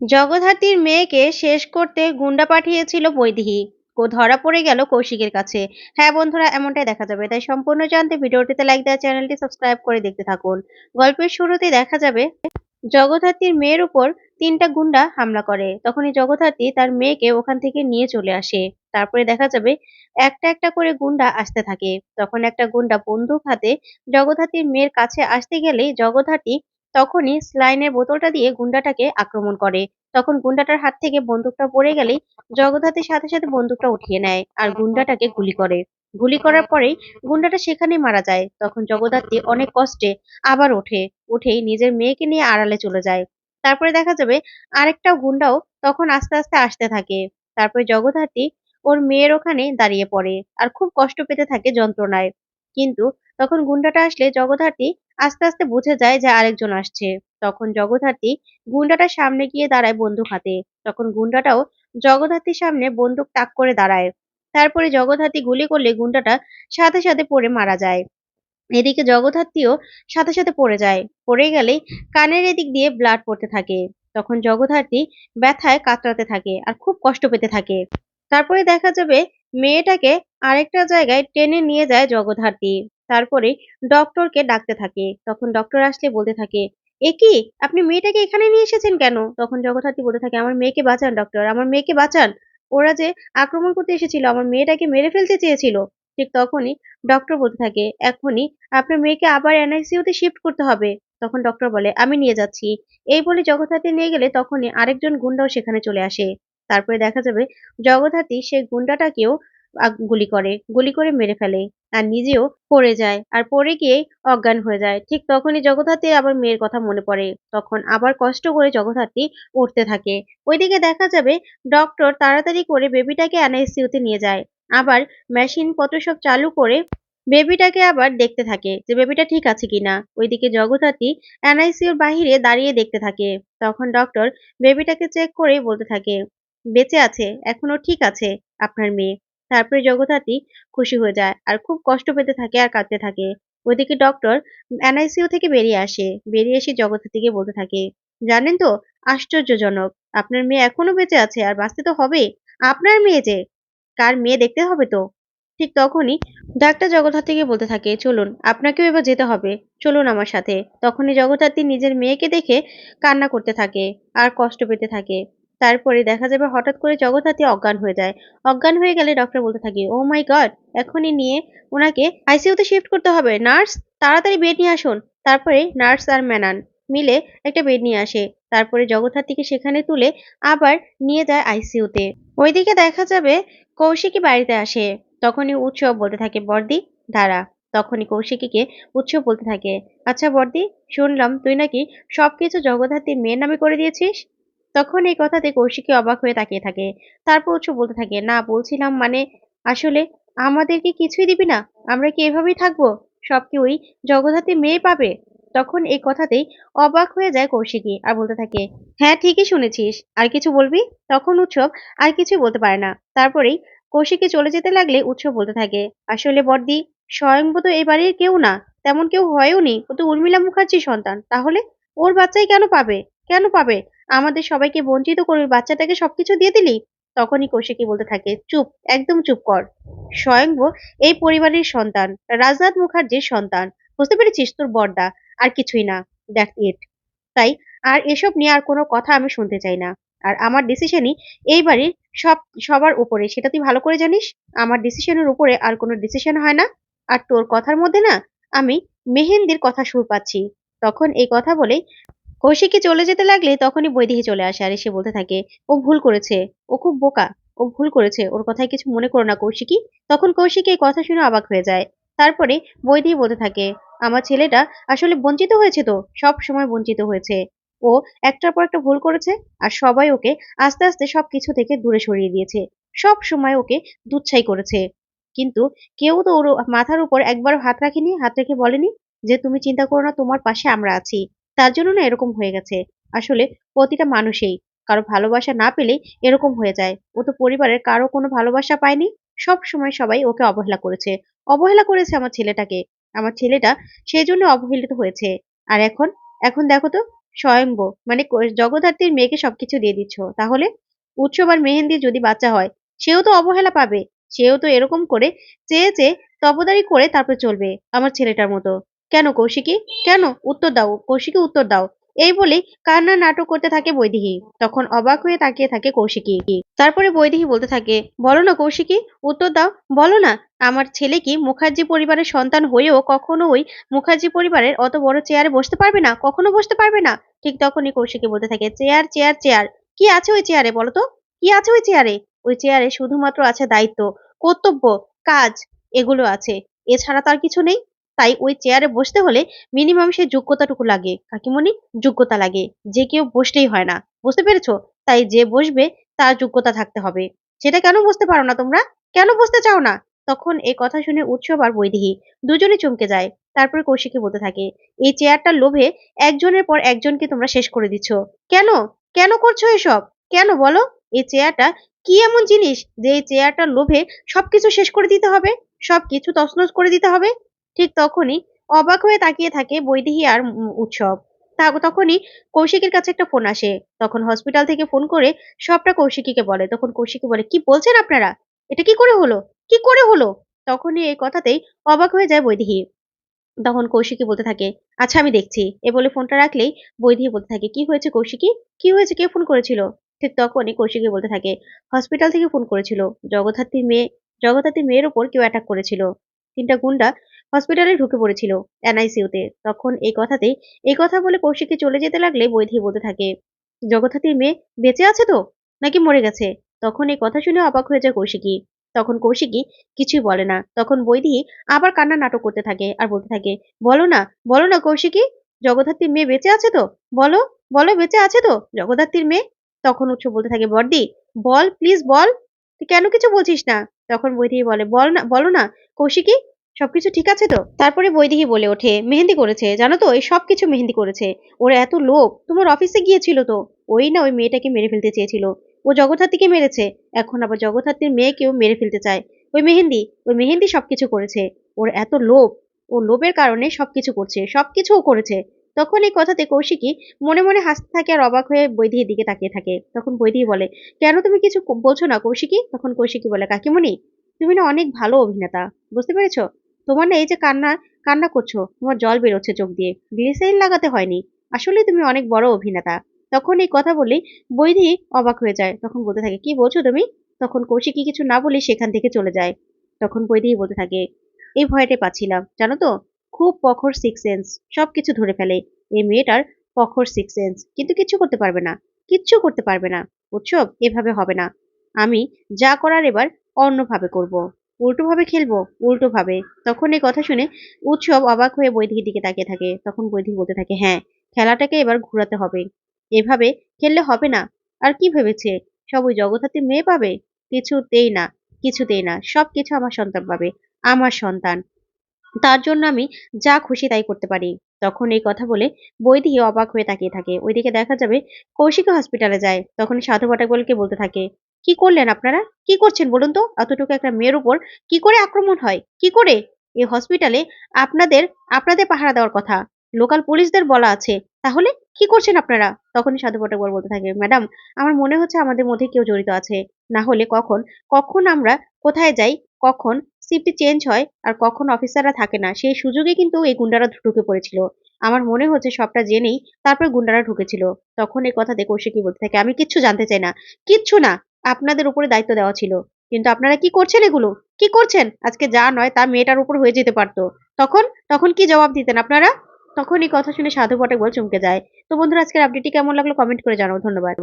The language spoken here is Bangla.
জগদ্ধাত্রীর মেয়েকে শেষ করতে গুন্ডা পাঠিয়েছিল বৈদেহী। ও ধরা পড়ে গেল কৌশিকের কাছে। হ্যাঁ বন্ধুরা, এমনটাই দেখা যাবে। তাই সম্পূর্ণ জানতে ভিডিওটিতে লাইক দেওয়া, চ্যানেলটি সাবস্ক্রাইব করে দেখতে থাকুন। গল্পের শুরুতে দেখা যাবে, জগদ্ধাত্রীর মেয়ের উপর তিনটা গুন্ডা হামলা করে। তখনই জগদ্ধাত্রী তার মেয়েকে ওখান থেকে নিয়ে চলে আসে। তারপরে দেখা যাবে, একটা একটা করে গুন্ডা আসতে থাকে। তখন একটা গুন্ডা বন্দুক হাতে জগদ্ধাত্রীর মেয়ের কাছে আসতে গেলেই জগদ্ধাত্রী তখনই স্লাইনের বোতলটা দিয়ে গুন্ডাটাকে আক্রমণ করে। তখন গুন্ডাটার হাত থেকে বন্দুকটা পড়ে গেলেই জগদ্ধাত্রীর সাথে সাথে বন্দুকটা উঠিয়ে নেয় আর গুন্ডাটাকে গুলি করে। গুলি করার পরেই গুন্ডাটা সেখানেই মারা যায়। তখন জগদ্ধাত্রী অনেক কষ্টে আবার ওঠে। উঠেই নিজের মেয়েকে নিয়ে আড়ালে চলে যায়। তারপরে দেখা যাবে আরেকটা গুন্ডাও তখন আস্তে আস্তে আসতে থাকে। তারপরে জগদ্ধাত্রী ওর মেয়ের ওখানে দাঁড়িয়ে পড়ে আর খুব কষ্ট পেতে থাকে যন্ত্রণায়। কিন্তু তখন গুন্ডাটা আসলে জগদ্ধাত্রী আস্তে আস্তে বুঝে যায় যে আরেকজন আসছে। তখন জগদ্ধাত্রী গুন্ডাটার সামনে গিয়ে দাঁড়ায় বন্দুক হাতে। তখন গুন্ডাটাও জগদ্ধাত্রীর সামনে বন্দুক তাক করে দাঁড়ায়। তারপরে জগদ্ধাত্রী গুলি করলে গুন্ডাটা সাথে সাথে পড়ে মারা যায়। এদিকে জগদ্ধাত্রীও সাথে সাথে পড়ে যায়। পড়ে গেলেই কানের এদিক দিয়ে ব্লাড পড়তে থাকে। তখন জগদ্ধাত্রী ব্যথায় কাতরাতে থাকে আর খুব কষ্ট পেতে থাকে। তারপরে দেখা যাবে মেয়েটাকে আরেকটা জায়গায় টেনে নিয়ে যায় জগদ্ধাত্রী। তারপরে ডক্টরকে ডাকতে থাকে। তখন ডক্টর আসলে বলতে থাকে, এ কি? আপনি মেয়েটাকে এখানে নিয়ে এসেছেন কেন? তখন জগদ্ধাত্রী বলতে থাকে, আমার মেয়েকে বাঁচান, ডক্টর, আমার মেয়েকে বাঁচান। ওরা যে আক্রমণ করতে এসেছিল, আমার মেয়েটাকে মেরে ফেলতে চেয়েছিল। ঠিক তখনই ডক্টর বলতে থাকে, এখনই আপনার মেয়েকে আবার এনআইসিইউ তে শিফট করতে হবে। তখন ডক্টর বলে, আমি নিয়ে যাচ্ছি। এই বলে জগদ্ধাত্রী নিয়ে গেলে তখনই আরেকজন গুন্ডাও সেখানে চলে আসে। তারপরে দেখা যাবে জগদ্ধাত্রী সে গুন্ডাটাকেও গুলি করে গুলি করে মেরে ফেলে আর নিজেও পড়ে যায় আর পড়ে গিয়ে অজ্ঞান হয়ে যায়। ঠিক তখনই জগদ্ধাত্রী আবার মেয়ের কথা মনে পড়ে। তখন আবার কষ্ট করে জগদ্ধাত্রী উঠতে থাকে। ওইদিকে দেখা যাবে ডক্টর তাড়াতাড়ি করে বেবিটাকে এনআইসিইউতে নিয়ে যায়। আবার মেশিন পত্র সব চালু করে বেবিটাকে আবার দেখতে থাকে যে বেবিটা ঠিক আছে কিনা। ওইদিকে জগদ্ধাত্রী এনআইসিউর বাহিরে দাঁড়িয়ে দেখতে থাকে। তখন ডক্টর বেবিটাকে চেক করে বলতে থাকে বেঁচে আছে এখনও ঠিক আছে আপনার মেয়ে। তারপরে জগদ্ধাত্রী খুশি হয়ে যায় আর খুব কষ্ট পেতে থাকে আর কাঁদতে থাকে। ওইদিকে ডক্টর এনআইসিইউ থেকে বেরিয়ে আসে। বেরিয়ে এসে জগদ্ধাত্রীকে বলতে থাকে, জানেন তো, আশ্চর্যজনক, আপনার মেয়ে এখনও বেঁচে আছে আর বাঁচতে তো হবে। আপনার মেয়ে যে, কার মেয়ে দেখতে হবে তো? ঠিক তখনই ডাক্তার জগদ্ধাত্রীকে বলতে থাকে, চলুন, আপনাকেও এবার যেতে হবে। চলুন আমার সাথে। তখনই জগদ্ধাত্রী নিজের মেয়েকে দেখে কান্না করতে থাকে আর কষ্ট পেতে থাকে। তারপরে দেখা যাবে হঠাৎ করে জগদ্ধাত্রী অজ্ঞান হয়ে যায়। অজ্ঞান হয়ে গেলে ডক্টর বলতে থাকে ও মাই গড এখনই নিয়ে ওনাকে আইসিইউতে শিফট করতে হবে। নার্স তাড়াতাড়ি বেড নিয়ে আসুন। তারপরে নার্স আর ম্যানান মিলে একটা বেড নিয়ে আসে। তারপরে জগদ্ধাত্রীকে সেখানে তুলে আবার নিয়ে যায় আইসিইউতে ওইদিকে দেখা যাবে কৌশিকী বাড়িতে আসে। তখনই উৎসব বলতে থাকে বর্দি দাঁড়া। তখনই কৌশিকীকে উৎসব বলতে থাকে আচ্ছা বর্দি শুনলাম তুই নাকি সব সবকিছু জগদ্ধাত্রীর মেয়ের নামে করে দিয়েছিস? তখন এই কথাতে কৌশিকী অবাক হয়ে তাকিয়ে থাকে। তারপর উৎসব বলতে থাকে, না, বলছিলাম মানে আসলে আমাদেরকে কিছুই দিবি না, আমরা কি এভাবেই থাকব? সব কেউই ওই জগদ্ধাত্রী মেয়ে পাবে? তখন এই কথাতেই অবাক হয়ে যায় কৌশিকী আর বলতে থাকে হ্যাঁ ঠিকই শুনেছিস, আর কিছু বলবি? তখন উৎসব আর কিছু বলতে পারে না। তারপরেই কৌশিকী চলে যেতে লাগলে উৎসব বলতে থাকে, আসলে বর্দি স্বয়ংবত এই বাড়ির কেউ না, তেমন কেউ হয়ও নি। ও তো উর্মিলা মুখার্জির সন্তান, তাহলে ওর বাচ্চাই কেন পাবে? কেন পাবে? আমাদের সবাইকে বঞ্চিত করে বাচ্চাটাকে সবকিছু দিয়ে দিলি? তখনই কৌশিকী বলতে থাকে, চুপ, একদম চুপ কর। স্বয়ংব এই পরিবারের সন্তান, রাজনাথ মুখার্জির সন্তান। বুঝতে পেরেছিস তোর বর্দা? আর কিছুই না। That it. তাই আর এসব নিয়ে আর কোনো কথা আমি শুনতে চাই না। আর আমার ডিসিশনই এই বাড়ির সব, সবার উপরে। সেটা তুই ভালো করে জানিস? আমার ডিসিশনের উপরে আর কোনো ডিসিশন হয় না? আর তোর কথার মধ্যে না আমি মেহেন্দির কথা সুর পাচ্ছি। তখন এই কথা বলে কৌশিকী চলে যেতে লাগলে তখনই বৈদেহী চলে আসে। আর এসে বলতে থাকে, ও ভুল করেছে, ও খুব বোকা, ও ভুল করেছে, ওর কথায় কিছু মনে করো না কৌশিকী। তখন কৌশিকী এই কথা শুনে অবাক হয়ে যায়। তারপরে বৈদেহী বলতে থাকে, আমার ছেলেটা আসলে বঞ্চিত হয়েছে তো, সব সময় বঞ্চিত হয়েছে। ও একটার পর একটা ভুল করেছে আর সবাই ওকে আস্তে আস্তে সব কিছু থেকে দূরে সরিয়ে দিয়েছে। সব সময় ওকে দুচ্ছাই করেছে। কিন্তু কেউ তো ওর মাথার উপর একবার হাত রাখেনি, হাত রেখে বলেনি যে, তুমি চিন্তা করো না, তোমার পাশে আমরা আছি। তার জন্য না এরকম হয়ে গেছে। আসলে প্রতিটা মানুষেই কারও ভালোবাসা না পেলেই এরকম হয়ে যায়। ও তো পরিবারের কারও কোনো ভালোবাসা পায়নি। সব সময় সবাই ওকে অবহেলা করেছে। অবহেলা করেছে আমার ছেলেটাকে। আমার ছেলেটা সেই জন্য অবহেলিত হয়েছে। আর এখন? এখন দেখো তো, স্বয়ম্ভ। মানে জগদ্ধাত্রীর মেয়েকে সবকিছু দিয়ে দিচ্ছ। তাহলে উৎসব আর মেহেন্দি যদি বাচ্চা হয়, সেও তো অবহেলা পাবে। সেও তো এরকম করে চেয়ে চেয়ে তবদারি করে তারপর চলবে আমার ছেলেটার মতো। কেন কৌশিকী? কেন? উত্তর দাও, কৌশিকী, উত্তর দাও। এই বলে কান্নার নাটক করতে থাকে বৈদেহী। তখন অবাক হয়ে তাকিয়ে থাকে কৌশিকী। তারপরে বৈদেহী বলতে থাকে, বলো না কৌশিকী, উত্তর দাও। বলো না, আমার ছেলে কি মুখার্জি পরিবারের সন্তান হয়েও কখনো ওই মুখার্জি পরিবারের অত বড় চেয়ারে বসতে পারবে না? কখনো বসতে পারবে না? ঠিক তখনই কৌশিকী বলতে থাকে, চেয়ার চেয়ার চেয়ার। কি আছে ওই চেয়ারে বলো তো? কি আছে ওই চেয়ারে? ওই চেয়ারে শুধুমাত্র আছে দায়িত্ব, কর্তব্য, কাজ, এগুলো আছে। এছাড়া তার কিছু নেই। তাই ওই চেয়ারে বসতে হলে মিনিমাম সে যোগ্যতাটুকু লাগে। কাকিমণি, যোগ্যতা লাগে। যে কেউ বসতেই হয় না। বুঝতে পেরেছ? তাই যে বসবে, তার যোগ্যতা থাকতে হবে। সেটা কেন বুঝতে পারো না তোমরা? কেন বুঝতে চাও না? তখন এই কথা শুনে উৎসব আর বৈদেহী দুজনে চমকে যায়। তারপরে কৌশিকী বলতে থাকে, এই চেয়ারটার লোভে একজনের পর একজনকে তোমরা শেষ করে দিচ্ছ। কেন? কেন করছ এসব? কেন বলো? এই চেয়ারটা কি এমন জিনিস যে এই চেয়ারটার লোভে সবকিছু শেষ করে দিতে হবে? সবকিছু তছনছ করে দিতে হবে? ঠিক তখনই অবাক হয়ে তাকিয়ে থাকে বৈদেহী আর উৎসব। তখনই কৌশিকের কাছে একটা ফোন আসে। তখন হসপিটাল থেকে ফোন করে সবটা কৌশিকীকে বলে। তখন কৌশিকী বলে, কি বলছেন আপনারা? এটা কি করে হলো? কি করে হলো? তখনই এই কথাতেই অবাক হয়ে যায় বৈদেহী। তখন কৌশিকী বলতে থাকে আচ্ছা আমি দেখছি। এ বলে ফোনটা রাখলেই বৈদেহী বলতে থাকে, কি হয়েছে কৌশিকী? কি হয়েছে? কে ফোন করেছিল? ঠিক তখনই কৌশিকী বলতে থাকে হসপিটাল থেকে ফোন করেছিল। জগদ্ধাত্রীর মেয়ে, জগদ্ধাত্রীর মেয়ের ওপর কেউ অ্যাটাক করেছিল। তিনটা গুন্ডা হসপিটালে ঢুকে পড়েছিল এনআইসিউতে। তখন এই কথাতেই এই কথা বলে কৌশিকী চলে যেতে লাগলে বৈধি বলতে থাকে। জগদ্ধাত্রীর মেয়ে, বেঁচে আছে তো? নাকি মরে গেছে? তখন এই কথা শুনে অবাক হয়ে যায় কৌশিকী তখন কৌশিকী কিছুই বলে না। তখন বৈধি আবার কান্না নাটক করতে থাকে আর বলতে থাকে, বলো না বলো না কৌশিকী জগদ্ধাত্রীর মেয়ে বেঁচে আছে তো? বলো বলো বেঁচে আছে তো? জগদ্ধাত্রীর মেয়ে? তখন উৎস বলতে থাকে, বর্দি, বল, প্লিজ বল, তুই কেন কিছু বলছিস না? তখন বৈধি বলে, বল না, বলো না কৌশিকী সবকিছু ঠিক আছে তো? তারপরে বৈদেহী বলে ওঠে, মেহেন্দি করেছে, জানো তো? এই সবকিছু মেহেন্দি করেছে। ওর এত লোভ, তোমার অফিসে গিয়েছিল তো? ওই না ওই মেয়েটাকে মেরে ফেলতে চেয়েছিল। ও জগদ্ধাত্রীকে মেরেছে, এখন আবার জগদ্ধাত্রীর মেয়েকেও মেরে ফেলতে চায়। ওই মেহেন্দি ওই মেহেন্দি সবকিছু করেছে। ওর এত লোভ, ও লোভের কারণে সবকিছু করছে সবকিছু ও করেছে। তখন এই কথাতে কৌশিকী মনে মনে হাসতে থাকে আর অবাক হয়ে বৈদির দিকে তাকিয়ে থাকে। তখন বৈদিহি বলে, কেন তুমি কিছু বলছো না কৌশিকী? তখন কৌশিকী বলে, কাকিমণি, তুমি না অনেক ভালো অভিনেতা, বুঝতে পেরেছ? তোমার না এই যে কান্না কান্না করছ, তোমার জল বেরোচ্ছে চোখ দিয়ে। গ্লিসারিন লাগাতে হয়নি। আসলে তুমি অনেক বড় অভিনেতা। তখন এই কথা বলে বৈদি অবাক হয়ে যায়। তখন বলতে থাকে, কি বলছো তুমি? তখন কৌশিকী কিছু না বলে সেখান থেকে চলে যায়। তখন বৈদি বলতে থাকে, এই ভয়টাই পাচ্ছিলাম, জানো তো? খুব পখর সিক্স সেন্স, সবকিছু ধরে ফেলে। এই মেয়েটার পখর সিক্স সেন্স, কিন্তু কিচ্ছু করতে পারবে না, কিচ্ছু করতে পারবে না। উৎসব এভাবে হবে না। আমি যা করার এবার অন্যভাবে করব। উল্টো ভাবে খেলব উল্টো ভাবে তখন এই কথা শুনে উৎসব অবাক হয়ে বৈদিকের দিকে তাকিয়ে থাকে। তখন বৈদিক বলতে থাকে হ্যাঁ খেলাটাকে এবার ঘোরাতে হবে। এভাবে খেললে হবে না। আর কি ভেবেছে? সব ওই জগদ্ধাত্রী মেয়ে পাবে? কিছুতেই না কিছুতেই না। সব কিছু আমার সন্তান পাবে, আমার সন্তান। তার জন্য আমি যা খুশি তাই করতে পারি। তখন এই কথা বলে বৈদি অবাক হয়ে তাকিয়ে থাকে। ওইদিকে দেখা যাবে কৌশিকা হসপিটালে যায়। তখন সাধু পাটাকবলকে বলতে থাকে কি করলেন আপনারা? কি করছেন বলুন তো? এতটুকু একটা মেয়ের উপর কি করে আক্রমণ হয়? কি করে? এই হসপিটালে আপনাদের আপনাদের পাহারা দেওয়ার কথা। লোকাল পুলিশদের বলা আছে। তাহলে কি করছেন আপনারা? তখনই সাধু পাটাকবল বলতে থাকে ম্যাডাম আমার মনে হচ্ছে আমাদের মধ্যে কেউ জড়িত আছে। না হলে কখন কখন আমরা কোথায় যাই, কখন শিফট চেঞ্জ হয় আর কখন অফিসাররা থাকে না? সেই সুযোগে কিন্তু এই গুন্ডারা ঢুকে পড়েছিল। আমার মনে হচ্ছে সবটা জেনেই তারপর গুন্ডারা ঢুকেছিল। তখন এই কথা দেখে কৌশিকী বলতে থাকে, আমি কিচ্ছু জানতে চাই না। কিচ্ছু না। আপনাদের উপরে দায়িত্ব দেওয়া ছিল। কিন্তু আপনারা কি করছেন এগুলো? কি করছেন? আজকে যা নয় তা মেয়েটার উপর হয়ে যেতে পারতো। তখন? তখন কি জবাব দিতেন আপনারা? তখন এই কথা শুনে সাধু পটে বল চমকে যায়। তো বন্ধুরা, আজকের আপডেটটি কেমন লাগল কমেন্ট করে জানাও। ধন্যবাদ।